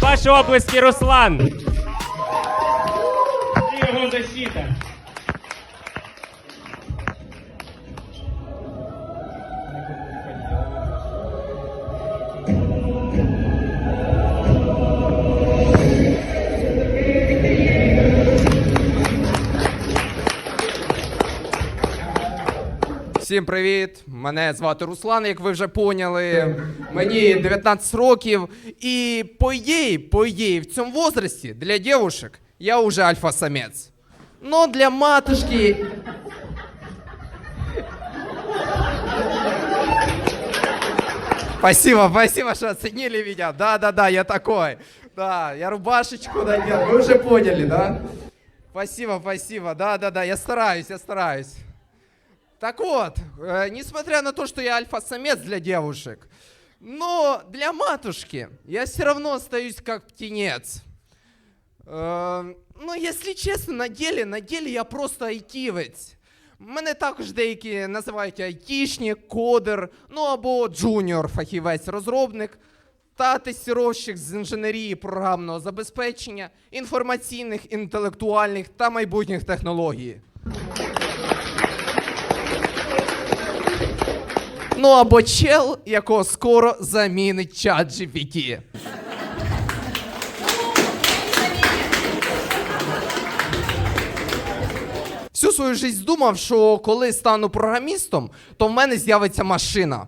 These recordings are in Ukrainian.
Ваші облески, Руслан. І його защита. Всім привіт! Мене звати Руслан, як ви вже поняли. Мені 19 років. І по ідеї, по ідеї, в цьому возрасті для дівушек я уже альфа-самець. Но для матушки. Спасибо, спасибо, что оценили меня. Да-да-да, я такой. Да, я рубашечку надел. Вы уже поняли, да? Спасибо, спасибо. Да-да-да, я стараюсь, я стараюсь. Так вот, э, несмотря на то, что я альфа-самец для девушек, но для матушки я все равно остаюсь как птенец. Е, ну, якщо чесно, на ділі, на ділі я просто айтівець. Мене також деякі називають айтішник, кодер, ну або джуніор фахівець, розробник та тестіровщик з інженерії програмного забезпечення, інформаційних, інтелектуальних та майбутніх технологій. Ну або чел, якого скоро замінить чат GPT. Всю свою життя думав, що коли стану програмістом, то в мене з'явиться машина.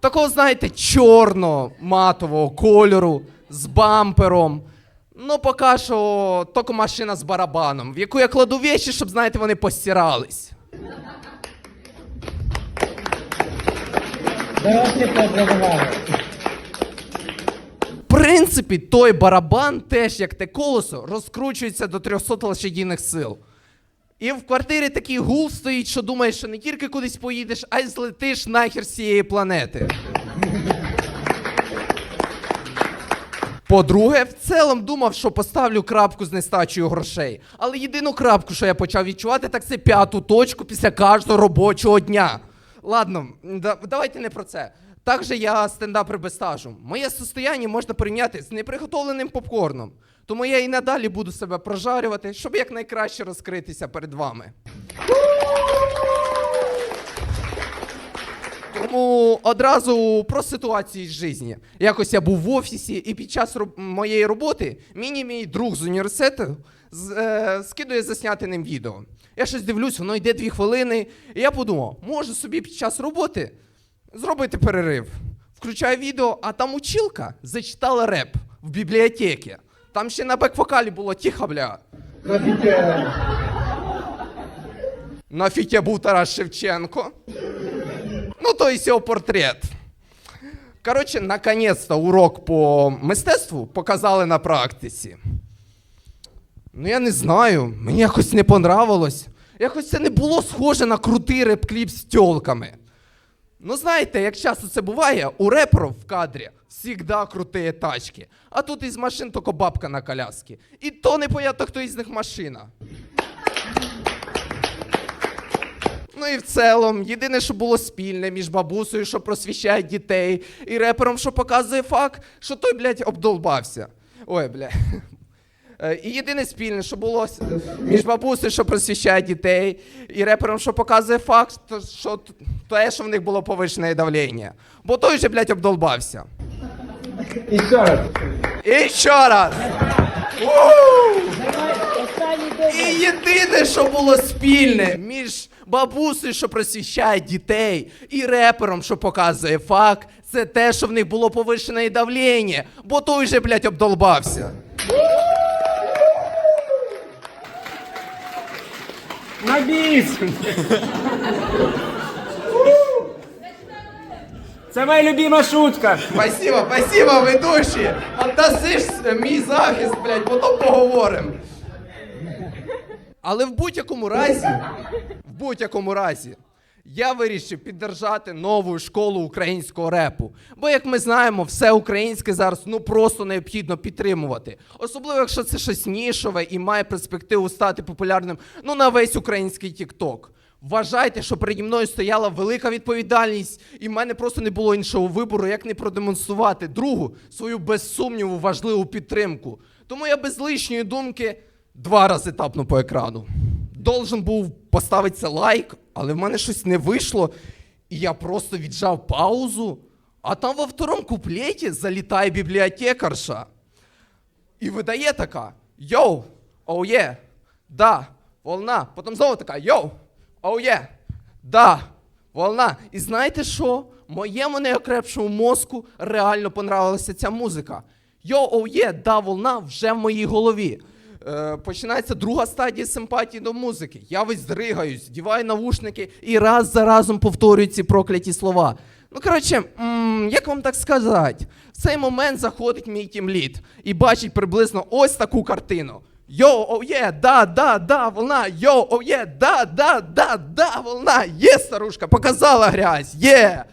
Такого, знаєте, чорного матового кольору з бампером. Ну, поки що тільки машина з барабаном, в яку я кладу вещі, щоб, знаєте, вони постирались. В принципі, той барабан теж, як те колесо, розкручується до 300 лошадіних сил. І в квартирі такий гул стоїть, що думаєш, що не тільки кудись поїдеш, а й злетиш нахер з цієї планети. По-друге, в цілому думав, що поставлю крапку з нестачею грошей. Але єдину крапку, що я почав відчувати, так це п'яту точку після кожного робочого дня. Ладно, да- давайте не про це. Так же я стендапер без стажу. Моє состояння можна порівняти з неприготовленим попкорном. Тому я і надалі буду себе прожарювати, щоб якнайкраще розкритися перед вами. Тому одразу про ситуації з житті. Якось я був в офісі, і під час роб- моєї роботи мені мій друг з університету з- е, скидує засняти ним відео. Я щось дивлюсь, воно йде дві хвилини. І я подумав, можу собі під час роботи зробити перерив. Включаю відео, а там училка зачитала реп в бібліотеці. Там ще на бек-вокалі було тихо, бля. На фіті був Тарас Шевченко. Ну, то есть його портрет. Коротше, наконець-то урок по мистецтву показали на практиці. Ну, я не знаю, мені якось не понравилось. Якось це не було схоже на крутий реп-кліп з тьолками. Ну, знаєте, як часто це буває, у реперів в кадрі завжди круті тачки. А тут із машин тільки бабка на коляскі. І то не понятно, хто із них машина. Ну і в цілому, єдине, що було спільне між бабусею, що просвіщає дітей, і репером, що показує факт, що той, блядь, обдолбався. Ой, бля. Е, І єдине спільне, що було між бабусею, що просвіщає дітей, і репером, що показує факт, то, що те, що в них було повищене давлення. Бо той же, блядь, обдолбався. І ще раз. І ще раз. І єдине, що було спільне між бабусею, що просвіщає дітей, і репером, що показує факт, це те, що в них було повищене давлення, бо той же, блядь, обдолбався. На біс! Це моя любима шутка. Спасибо, спасибо, ведучі. Отдасиш мій захист, блядь, потім поговоримо. Але в будь-якому разі, будь-якому разі, я вирішив піддержати нову школу українського репу. Бо, як ми знаємо, все українське зараз ну просто необхідно підтримувати. Особливо, якщо це щось нішове і має перспективу стати популярним ну на весь український тікток. Вважайте, що переді мною стояла велика відповідальність, і в мене просто не було іншого вибору, як не продемонструвати другу свою без сумніву важливу підтримку. Тому я без лишньої думки два рази тапну по екрану. Должен був поставитися лайк, але в мене щось не вийшло, і я просто віджав паузу, а там во второму куплеті залітає бібліотекарша. І видає така: Йоу, оу є, да, волна. Потім знову така: Йоу, оу є, да, волна. І знаєте що? Моєму неокрепшому мозку реально понравилася ця музика. Йоу, оу є, да, волна вже в моїй голові. Е, починається друга стадія симпатії до музики. Я весь здригаюсь, діваю навушники і раз за разом повторюю ці прокляті слова. Ну, коротше, як вам так сказати? В цей момент заходить мій тімлід і бачить приблизно ось таку картину. Йоу, оу є, да, да, да, волна, йоу, оу є, да, да, да, да, волна, є, старушка, показала грязь, є.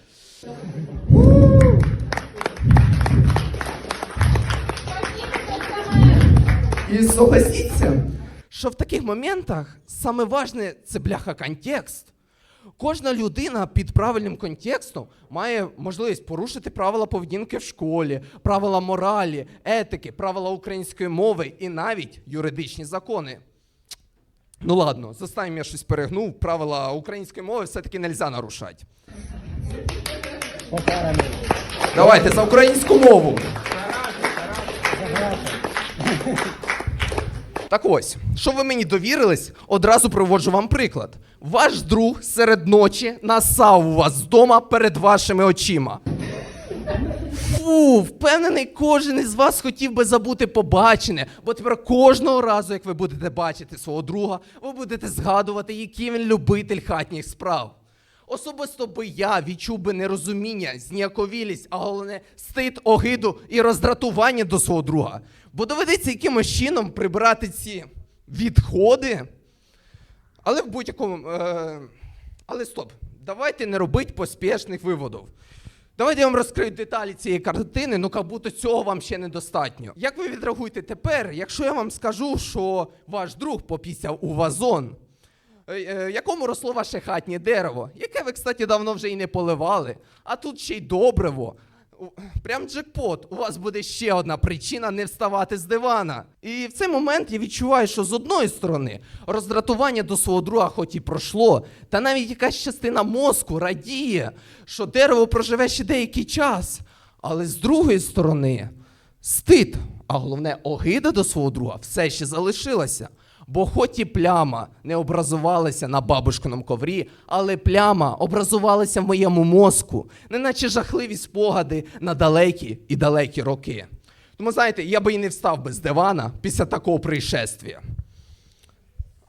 І согласіться, що в таких моментах саме важне це бляха контекст. Кожна людина під правильним контекстом має можливість порушити правила поведінки в школі, правила моралі, етики, правила української мови і навіть юридичні закони. Ну ладно, з останнім я щось перегнув. Правила української мови все-таки не можна нарушати. Давайте за українську мову. Так ось, що ви мені довірились, одразу приводжу вам приклад. Ваш друг серед ночі насав у вас вдома перед вашими очима. Фу, впевнений, кожен із вас хотів би забути побачене, бо тепер кожного разу, як ви будете бачити свого друга, ви будете згадувати, який він любитель хатніх справ. Особисто би я відчув би нерозуміння, зніяковілість, а головне стид, огиду і роздратування до свого друга. Бо доведеться якимось чином прибирати ці відходи. Але в будь-якому. Е, але стоп, давайте не робити поспішних виводів. Давайте я вам розкрию деталі цієї картини, ну як будто цього вам ще недостатньо. Як ви відреагуєте тепер, якщо я вам скажу, що ваш друг попісяв у вазон? Е, е, якому росло ваше хатнє дерево, яке ви, кстати, давно вже і не поливали, а тут ще й добриво. Прям джекпот, у вас буде ще одна причина не вставати з дивана. І в цей момент я відчуваю, що з одної сторони роздратування до свого друга хоч і пройшло, та навіть якась частина мозку радіє, що дерево проживе ще деякий час. Але з другої сторони, стид, а головне, огида до свого друга все ще залишилася. Бо хоч і пляма не образувалася на бабушкиному коврі, але пляма образувалася в моєму мозку, неначе жахливі спогади на далекі і далекі роки. Тому знаєте, я би і не встав без дивана після такого пришествия.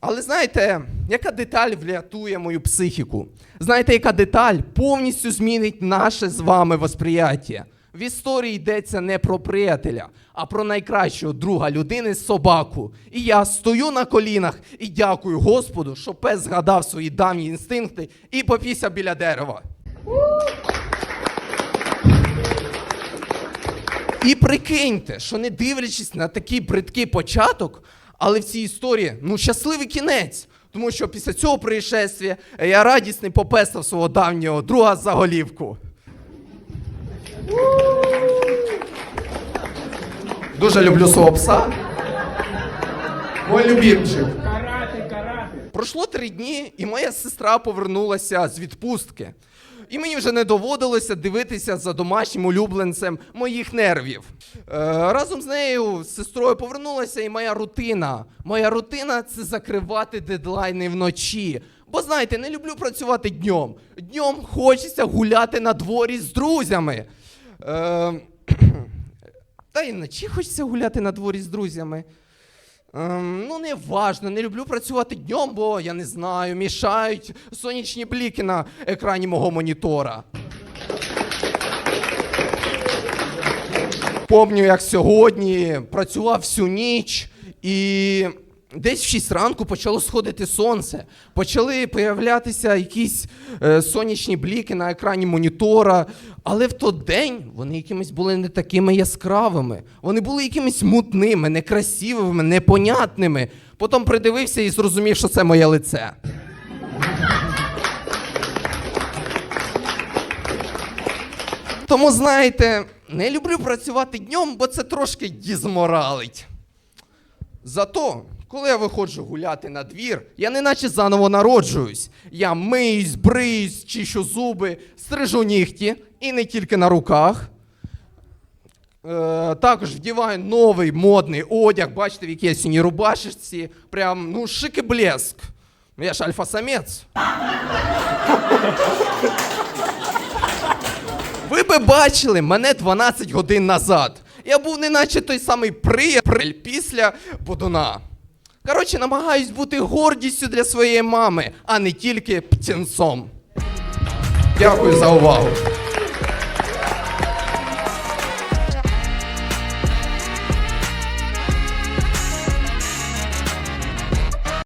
Але знаєте, яка деталь врятує мою психіку? Знаєте, яка деталь повністю змінить наше з вами восприяття? В історії йдеться не про приятеля, а про найкращого друга людини собаку. І я стою на колінах і дякую Господу, що пес згадав свої давні інстинкти і попісяв біля дерева. І прикиньте, що не дивлячись на такий бридкий початок, але в цій історії ну щасливий кінець. Тому що після цього происшествия я радісний попестав свого давнього друга за голівку. Дуже люблю свого пса. Мой любимчик. Карати, карати. Пройшло три дні, і моя сестра повернулася з відпустки. І мені вже не доводилося дивитися за домашнім улюбленцем моїх нервів. Е, разом з нею, з сестрою, повернулася і моя рутина. Моя рутина це закривати дедлайни вночі. Бо знаєте, не люблю працювати днем. Днем хочеться гуляти на дворі з друзями. Е, та й вночі хочеться гуляти на дворі з друзями. Ем, ну, не важно, не люблю працювати днем, бо я не знаю, мішають сонячні бліки на екрані мого монітора. Помню, як сьогодні працював всю ніч і Десь в 6 ранку почало сходити сонце, почали появлятися якісь е, сонячні бліки на екрані монітора. Але в той день вони якимись були не такими яскравими. Вони були якимись мутними, некрасивими, непонятними. Потім придивився і зрозумів, що це моє лице. Тому, знаєте, не люблю працювати днем, бо це трошки дізморалить. Зато, коли я виходжу гуляти на двір, я неначе заново народжуюсь. Я миюсь, бриюсь, чищу зуби, стрижу нігті і не тільки на руках. Е, також вдіваю новий модний одяг, бачите, в якій я синій рубашечці. Прям, ну, шик і блеск. Ну, Я ж альфа-самець. Ви би бачили мене 12 годин назад. Я був неначе той самий приятель після Бодуна. Коротше, намагаюсь бути гордістю для своєї мами, а не тільки птенцом. Дякую за увагу.